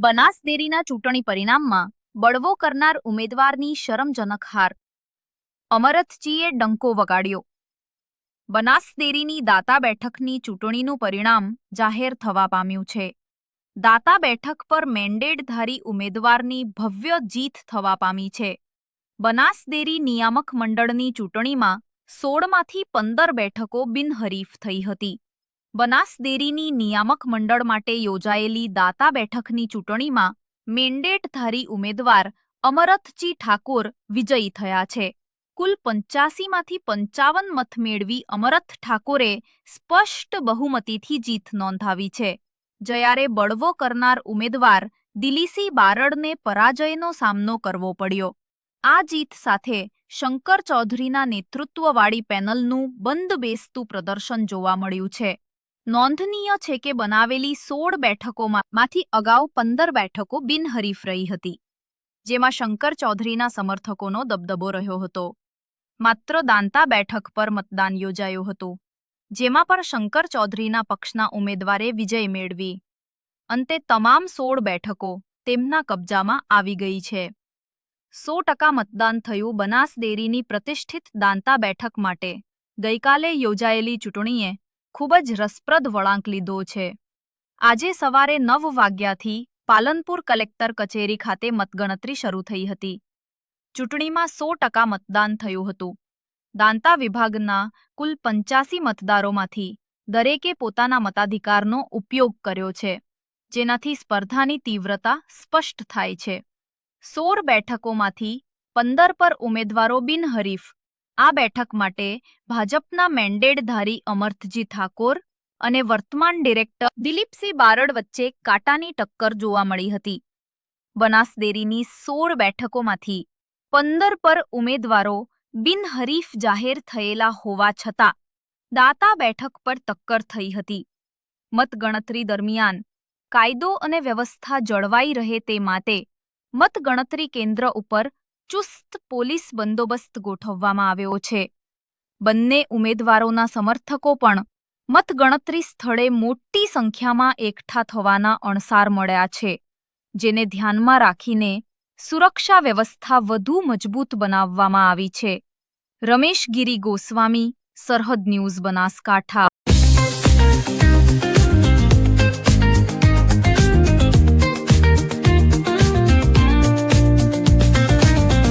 બનાસ ડેરીના ચૂંટણી પરિણામમાં બળવો કરનાર ઉમેદવારની શરમજનક હાર. અમરથજીએ ડંકો વગાડ્યો. બનાસ ડેરીની દાતા બેઠકની ચૂંટણીનું પરિણામ જાહેર થવા પામ્યું છે. દાતા બેઠક પર મેન્ડેટધારી ઉમેદવારની ભવ્ય જીત થવા પામી છે. બનાસ ડેરી નિયામક મંડળની ચૂંટણીમાં સોળમાંથી પંદર બેઠકો બિનહરીફ થઈ હતી. બનાસ ડેરીની નિયામક મંડળ માટે યોજાયેલી દાતા બેઠકની ચૂંટણીમાં મેન્ડેટધારી ઉમેદવાર અમરથજી ઠાકોર વિજયી થયા છે. કુલ પંચ્યાસીમાંથી પંચાવન મત મેળવી અમરથ ઠાકોરે સ્પષ્ટ બહુમતીથી જીત નોંધાવી છે. જયારે બળવો કરનાર ઉમેદવાર દિલીસી બારડને પરાજયનો સામનો કરવો પડ્યો. આ જીત સાથે શંકર ચૌધરીના નેતૃત્વવાળી પેનલનું બંધ બેસતું પ્રદર્શન જોવા મળ્યું છે. નોંધનીય છે કે બનાવેલી સોળ બેઠકોમાંથી અગાઉ પંદર બેઠકો બિનહરીફ રહી હતી, જેમાં શંકર ચૌધરીના સમર્થકોનો દબદબો રહ્યો હતો. માત્ર દાંતા બેઠક પર મતદાન યોજાયું હતું, જેમાં પણ શંકર ચૌધરીના પક્ષના ઉમેદવારે વિજય મેળવી. અંતે તમામ સોળ બેઠકો તેમના કબજામાં આવી ગઈ છે. સો ટકા મતદાન થયું બનાસ ડેરીની પ્રતિષ્ઠિત દાંતા બેઠક માટે. ગઈકાલે યોજાયેલી ચૂંટણીએ ખૂબ જ રસપ્રદ વળાંક લીધો છે. આજે સવારે નવ વાગ્યાથી પાલનપુર કલેક્ટર કચેરી ખાતે મતગણતરી શરૂ થઈ હતી. ચૂંટણીમાં સો ટકા મતદાન થયું હતું. દાંતા વિભાગના કુલ પંચ્યાસી મતદારોમાંથી દરેકે પોતાના મતાધિકારનો ઉપયોગ કર્યો છે, જેનાથી સ્પર્ધાની તીવ્રતા સ્પષ્ટ થાય છે. સોળ બેઠકોમાંથી પંદર પર ઉમેદવારો બિનહરીફ આ બેઠક માટે ભાજપના મેન્ડેટધારી અમર્થજી ઠાકોર અને વર્તમાન ડિરેક્ટર દિલીપસિંહ બારડ વચ્ચે કાંટાની ટક્કર જોવા મળી હતી. બનાસ ડેરીની સોળ બેઠકોમાંથી પંદર પર ઉમેદવારો બિનહરીફ જાહેર થયેલા હોવા છતાં દાતા બેઠક પર ટક્કર થઈ હતી. મતગણતરી દરમિયાન કાયદો અને વ્યવસ્થા જળવાઈ રહે તે માટે મતગણતરી કેન્દ્ર ઉપર ચુસ્ત પોલીસ બંદોબસ્ત ગોઠવવામાં આવ્યો છે. બંને ઉમેદવારોના સમર્થકો પણ મતગણતરી સ્થળે મોટી સંખ્યામાં એકઠા થવાના અણસાર મળ્યા છે, જેને ધ્યાનમાં રાખીને સુરક્ષા વ્યવસ્થા વધુ મજબૂત બનાવવામાં આવી છે. રમેશ ગિરી ગોસ્વામી, સરહદ ન્યૂઝ બનાસકાંઠા.